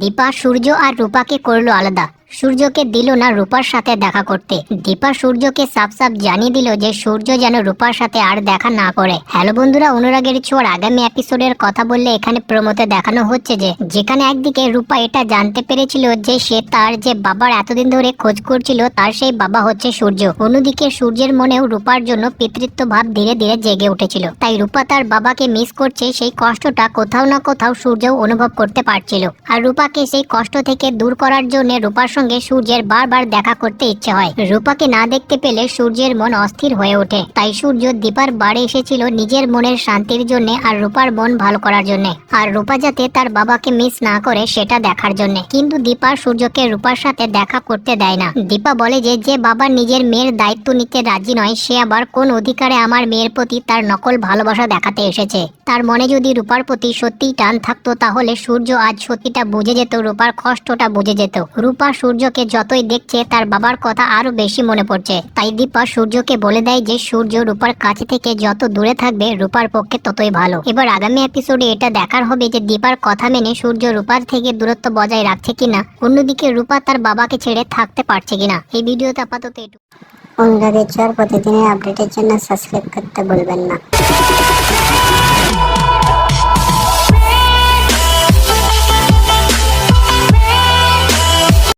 দীপা সূর্য আর রূপাকে করল আলাদা। সূর্যকে দিল না রূপার সাথে দেখা করতে। দীপা সূর্যকে সাফ সাফ জানিয়ে দিল যে সূর্য যেন রূপার সাথে আর দেখা না করে। হ্যালো বন্ধুরা, অনুরাগের ছোঁয়ার আগামী এপিসোডের কথা বললে এখানে প্রমোতে দেখানো হচ্ছে যে, যেখানে একদিকে রূপা এটা জানতে পেরেছিল যে সে তার যে বাবার এতদিন ধরে খোঁজ করছিল, তার সেই বাবা হচ্ছে সূর্য। অন্যদিকে সূর্যের মনেও রূপার জন্য পিতৃত্ব ভাব ধীরে ধীরে জেগে উঠেছিল। তাই রূপা তার বাবাকে মিস করছে, সেই কষ্টটা কোথাও না কোথাও সূর্যও অনুভব করতে পারছিল। আর রূপাকে সেই কষ্ট থেকে দূর করার জন্য রূপার সঙ্গে সূর্যের বারবার দেখা করতে ইচ্ছে হয়। রূপাকে না দেখতে পেলে সূর্যের মন অস্থির হয়ে ওঠে। তাই সূর্য দীপার বাড়ি এসেছিল নিজের মনের শান্তির জন্য আর রূপার মন ভালো করার জন্য। আর রূপা যাতে তার বাবাকে মিস না করে সেটা দেখার জন্য। কিন্তু দীপা সূর্যকে রূপার সাথে দেখা করতে দেয় না। দীপা বলে যে যে বাবা নিজের মেয়ের দায়িত্ব নিতে রাজি নয়, সে আবার কোন অধিকারে আমার মেয়ের প্রতি তার নকল ভালোবাসা দেখাতে এসেছে। তার মনে যদি রূপার প্রতি সত্যিই টান থাকতো, তাহলে সূর্য আজ সত্যিটা বুঝে যেত, রূপার কষ্টটা বুঝে যেত। রূপা সূর্যকে যতই দেখছে, তার বাবার কথা আরও বেশি মনে পড়ছে। তাই দীপা সূর্যকে বলে দেয় যে, সূর্য রূপার কাছে থেকে যত দূরে থাকবে, রূপার পক্ষে ততই ভালো। এবার আগামী এপিসোডে এটা দেখার হবে যে, দীপার কথা মেনে সূর্য রূপার থেকে দূরত্ব বজায় রাখছে কিনা, অন্যদিকে রূপা তার বাবাকে ছেড়ে থাকতে পারছে কিনা। এই ভিডিওতে আপাতত এটুকু। ছোঁয়ার প্রতিদিনের আপডেটের জন্য সাবস্ক্রাইব করতে ভুলবেন না।